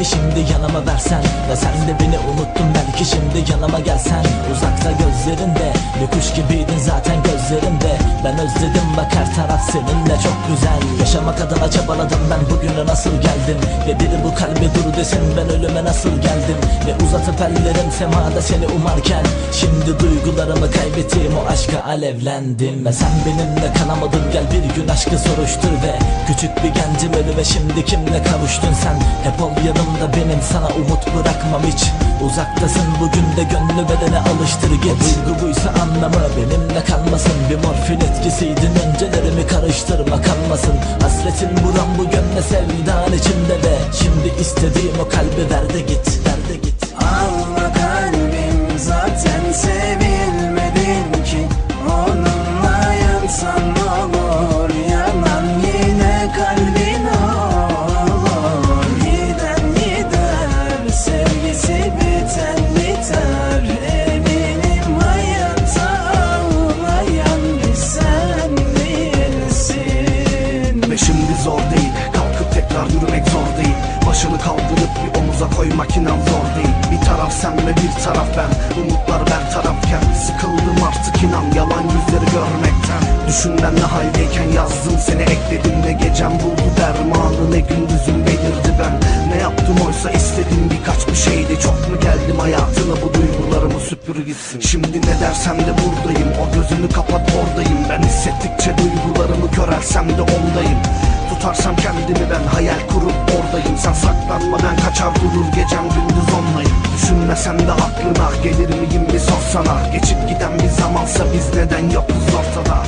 aşkı şimdi yanıma versen Ve sen de beni unuttun belki şimdi yanıma gelsen Uzakta gözlerinde bir kuş gibiydin zaten özledim bak her taraf seninle çok güzel. Yaşamak adına çabaladım ben bugüne nasıl geldim? Ve biri bu kalbi dur desin ben ölüme nasıl geldim? Ve uzatıp ellerim semada seni umarken. Şimdi duygularımı kaybettiğim o aşka alevlendim. Ve sen benimle kalamadın gel bir gün aşkı soruştur ve Küçük bir gencim ölü ve şimdi kimle kavuştun sen? Hep ol yanımda benim sana umut bırakmam hiç. Uzaktasın bugün de gönlü bedene alıştır git O duygu buysa anlamı benimle kalmasın Bir morfin etkisiydin öncelerimi karıştırma kalmasın Hasretin buram bu gönle sevdan içinde de. Şimdi istediğim o kalbi ver de git zor değil. Kalkıp tekrar yürümek zor değil. Başını kaldırıp bir omuza koymak inan zor değil. Bir taraf sen ve bir taraf ben. Umutlar bertarafken Sıkıldım artık inan yalan yüzleri görmekten. Düşün ben ne haldeyken yazdım seni ekledim Ne gecem buldu dermanı. Ne gündüzüm belirdi ben. Ne yaptım oysa istediğim birkaç bir şeydi. Çok mu geldim hayatına bu duygularımı süpür gitsin. Şimdi ne dersem de buradayım. O gözünü kapat oradayım. Ben hissettikçe duygularımı körelsem de ondayım Tutarsam kendimi ben hayal kurup oradayım. Sen saklanma kaçar durur gecem gündüz onlayım. Düşünmesen de aklına gelir miyim? Bir sorsana Geçip giden bir zamansa biz neden yokuz ortada